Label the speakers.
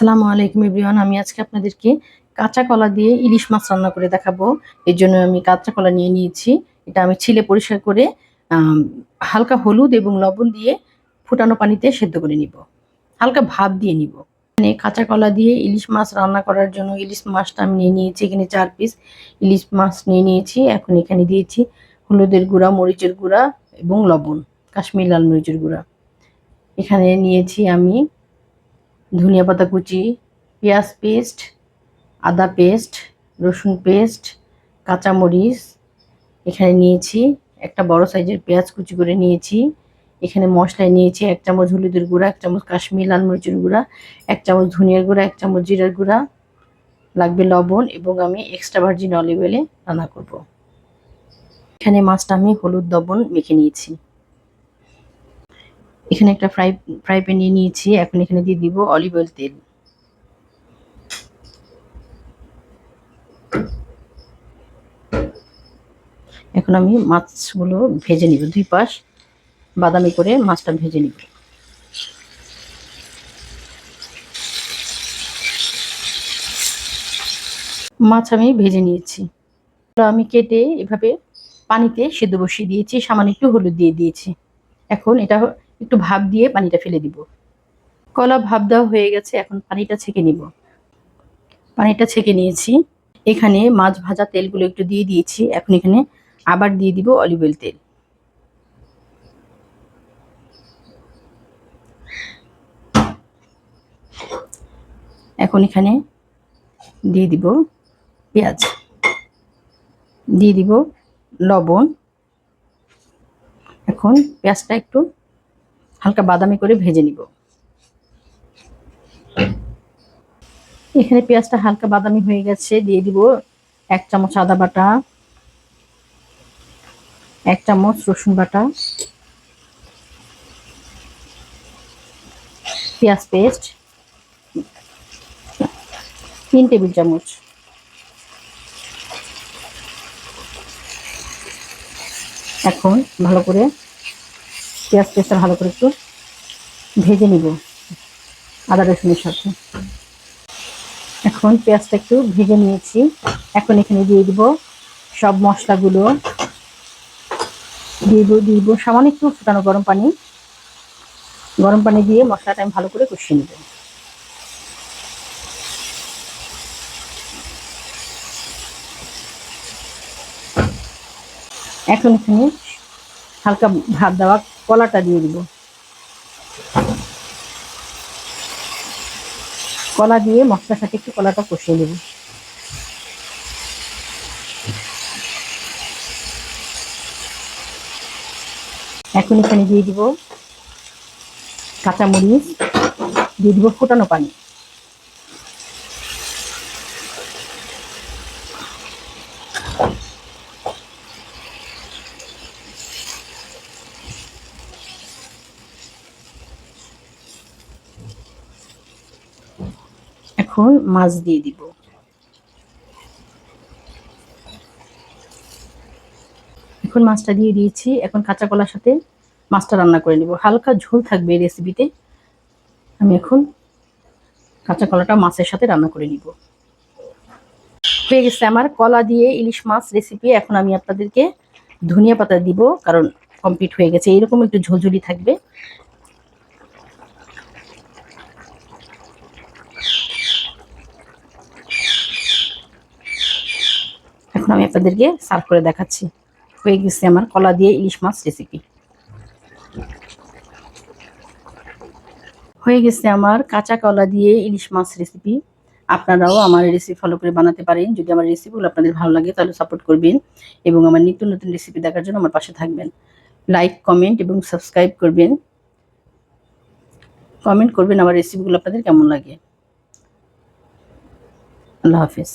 Speaker 1: আসসালামু আলাইকুম এভরিওয়ান। আমি আজকে আপনাদেরকে কাঁচা কলা দিয়ে ইলিশ মাছ রান্না করে দেখাবো। এর জন্য আমি কাঁচা কলা নিয়ে নিয়েছি। এটা আমি ছিলে পরিষ্কার করে হালকা হলুদ এবং লবণ দিয়ে ফুটানো পানিতে সেদ্ধ করে নিব। হালকা ভাব দিয়ে নিব। এখানে কাঁচা কলা দিয়ে ইলিশ মাছ রান্না করার জন্য ইলিশ মাছটা আমি নিয়ে নিয়েছি। এখানে চার পিস ইলিশ মাছ নিয়ে নিয়েছি। এখন এখানে দিয়েছি হলুদের গুঁড়া, মরিচের গুঁড়া এবং লবণ, কাশ্মীর লাল মরিচের গুঁড়া। এখানে নিয়েছি আমি ধনিয়া পাতা কুচি, পেঁয়াজ পেস্ট, আদা পেস্ট, রসুন পেস্ট, কাঁচামরিচ, এখানে নিয়েছি একটা বড় সাইজের পেঁয়াজ কুচি করে নিয়েছি। এখানে মশলায় নিয়েছি এক চামচ হলুদের গুঁড়া, এক চামচ কাশ্মীর লাল মরিচের গুঁড়া, এক চামচ ধনিয়ার গুঁড়া, এক চামচ জিরার গুঁড়া, লাগবে লবণ এবং আমি এক্সট্রা ভার্জিন অলিভ অয়েলে রান্না করব। এখানে মাছটা আমি হলুদ লবণ মেখে নিয়েছি। এখানে একটা ফ্রাই ফ্রাই প্যান নিয়ে নিয়েছি, এখন এখানে দিয়ে দিব অলিভ অয়েল তেল। এখন আমি মাছগুলো ভেজে নিব, দুই পাশ বাদামি করে মাছটা ভেজে নিব। মাছ আমি ভেজে নিয়েছি। আমি কেটে এভাবে পানিতে সেদ্ধ বসিয়ে দিয়েছি, সামান্য একটু হলুদ দিয়ে দিয়েছি। এখন এটা একটু ভাপ দিয়ে পানিটা ফেলে দিব। কলা ভাপ দেওয়া হয়ে গেছে, এখন পানিটা ছেঁকে নিব। পানিটা ছেঁকে নিয়েছি। এখানে মাছ ভাজা তেলগুলো একটু দিয়ে দিয়েছি। এখন এখানে আবার দিয়ে দিব অলিভ অয়েল তেল। এখন এখানে দিয়ে দিব পেঁয়াজ। দিয়ে দিব লবণ। এখন পেঁয়াজটা একটু হালকা বাদামি করে ভেজে নিব। এখানে পেঁয়াজটা হালকা বাদামি হয়ে গেছে, দিয়ে দিব এক চামচ আদা বাটা, এক চামচ রসুন বাটা, পেঁয়াজ পেস্ট, তিন টেবিল চামচ। এখন ভালো করে পেঁয়াজ পেস্টটা ভালো করে একটু ভেজে নিব, আদা, রসুনের সাথে। এখন পেঁয়াজটা একটু ভেজে নিয়েছি। এখন এখানে দিয়ে দিব সব মশলাগুলো। দিয়ে দিব দিয়ে দিব সামান্য একটু ফুটানো গরম পানি। গরম পানি দিয়ে মশলাটা আমি ভালো করে কষিয়ে নেব। এখন এখানে হালকা ভাত দেওয়া কলাটা দিয়ে দিব। কলা দিয়ে মশলার সাথে একটু কলাটা কষিয়ে নেব। এখন এখানে দিয়ে দিব কাঁচামরিচ, দিয়ে দিব ফুটানো পানি। এখন মাছ দিয়ে দিব। এখন মাছটা দিয়ে দিয়েছি। এখন কাঁচা কলার সাথে মাছটা রান্না করে নিব। হালকা ঝোল থাকবে এই রেসিপিতে আমি এখন কাঁচা কলাটা মাছের সাথে রান্না করে নিব। হয়ে গেছে আমার কলা দিয়ে ইলিশ মাছ রেসিপি এখন আমি আপনাদেরকে ধনিয়া পাতা দিব, কারণ কমপ্লিট হয়ে গেছে। এরকম একটু ঝোলঝুলি থাকবে। এখন আমি আপনাদেরকে সার্ভ করে দেখাচ্ছি। হয়ে গেছে আমার কলা দিয়ে ইলিশ মাছ রেসিপি হয়ে গেছে আমার কাঁচা কলা দিয়ে ইলিশ মাছ রেসিপি আপনারাও আমার রেসিপি ফলো করে বানাতে পারেন। যদি আমার রেসিপিগুলো আপনাদের ভালো লাগে, তাহলে সাপোর্ট করবেন এবং আমার নিত্য নতুন রেসিপি দেখার জন্য আমার পাশে থাকবেন। লাইক কমেন্ট এবং সাবস্ক্রাইব করবেন। কমেন্ট করবেন আমার রেসিপিগুলো আপনাদের কেমন লাগে। আল্লাহ হাফিজ।